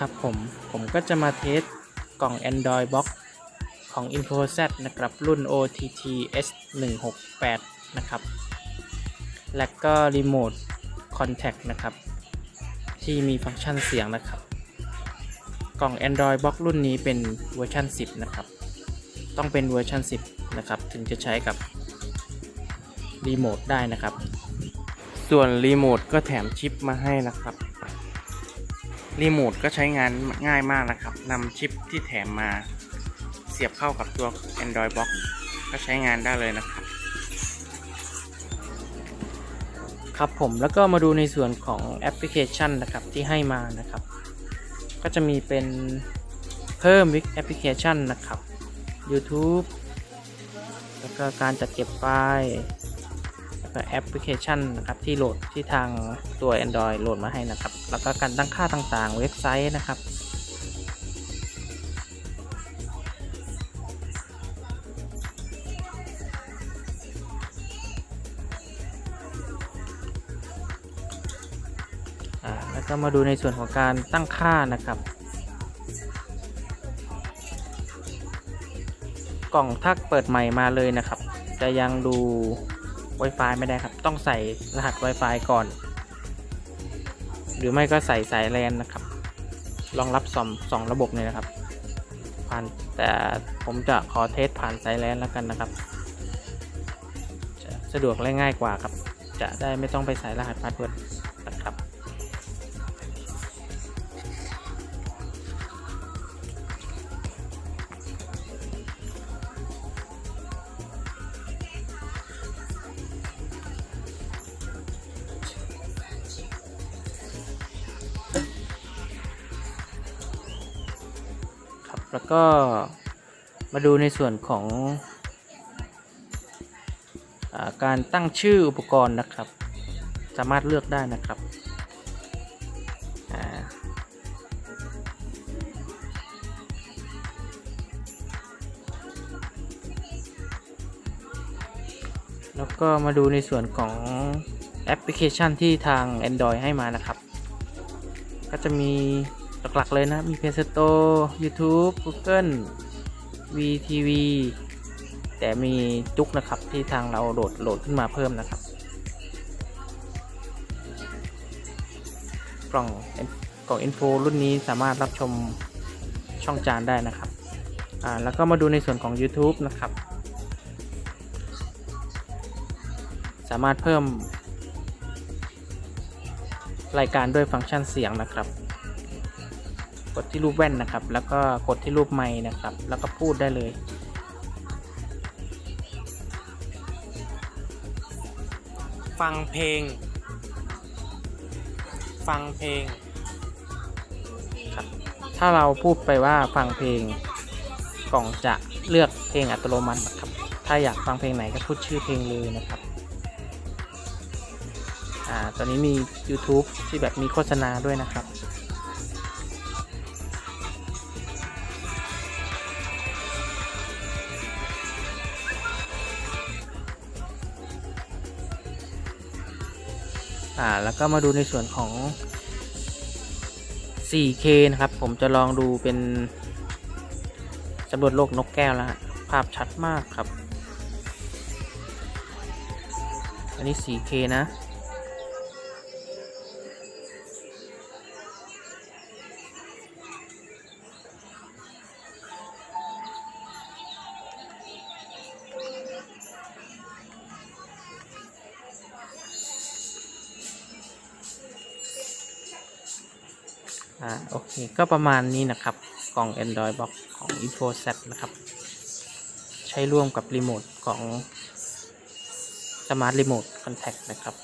นะครับผม ผมก็จะมาเทสกล่อง Android Box ของ InfoZ นะครับรุ่น OTT S168 นะครับ และก็รีโมท Contact นะครับ ที่มีฟังก์ชันเสียงนะครับ กล่อง Android Box รุ่นนี้เป็นเวอร์ชัน 10 นะครับ ต้องเป็นเวอร์ชัน 10 นะครับ ถึงจะใช้กับรีโมทได้นะครับ ส่วนรีโมทก็แถมชิปมาให้นะครับ รีโมทก็ใช้งานง่ายมากนะครับนำชิปที่แถมมาเสียบเข้ากับตัว Android Box ก็ใช้งานได้เลยนะครับ ครับผมแล้วก็มาดูในส่วนของแอปพลิเคชันนะครับที่ให้มานะครับ ก็จะมีเป็นเพิ่มวิกแอปพลิเคชันนะครับ YouTube แล้วก็การจัดเก็บไฟล์ แล้วก็แอปพลิเคชันนะครับที่โหลดที่ทางตัว Android โหลดมาให้นะครับ แล้วก็การตั้งค่าต่างๆ เว็บไซต์นะครับแล้วก็มาดูในส่วนของการตั้งค่านะครับ กล่องถ้าเปิดใหม่มาเลยนะครับ จะยังดู Wi-Fi ไม่ได้ครับ ต้องใส่รหัส Wi-Fi ก่อน หรือไม่ก็ใส่สายแลนนะครับ รองรับสองสองระบบเลยนะครับ ผ่านแต่ผมจะขอเทสผ่านสายแลนแล้วกันนะครับ จะสะดวกและง่ายกว่าครับ จะได้ไม่ต้องไปใส่รหัสพาสเวิร์ดนะครับ แล้วก็มาดูในส่วนของอาการตั้งชื่ออุปกรณ์นะครับ สามารถเลือกได้นะครับแล้วก็มาดูในส่วนของแอปพลิเคชันที่ทาง Android ให้มานะครับ ก็จะมี หลักๆเลยนะมี Play Store YouTube Google VTV แต่มีจุกนะครับที่ทางเราโหลดโหลดขึ้นมาเพิ่มนะครับ กล่องกล่องอินโฟรุ่นนี้สามารถรับชมช่องจานได้นะครับอ่าแล้วก็มาดูในส่วนของ YouTube นะครับ สามารถเพิ่มรายการด้วยฟังก์ชันเสียงนะครับ ดที่รูปแว่นนะครับ แล้วก็กดที่รูปไม้นะครับ แล้วก็พูดได้เลย ฟังเพลง ฟังเพลงครับถ้าเราพูดไปว่าฟังเพลงกล่องจะเลือกเพลงอัตโนมัตินะครับ ถ้าอยากฟังเพลงไหนก็พูดชื่อเพลงเลยนะครับอ่าตอนนี้มี YouTube ที่แบบมีโฆษณาด้วยนะครับ อ่าแล้วก็มาดูในส่วนของ 4K นะครับ ผมจะลองดูเป็นสำรวจโลกนกแก้วแล้วฮะภาพชัดมากครับ อันนี้ 4K นะ อ่าโอเค ก็ประมาณนี้นะครับ กล่อง Android Box ของ InfoZ นะครับ ใช้ร่วมกับรีโมทของ Smart Remote Contact นะครับ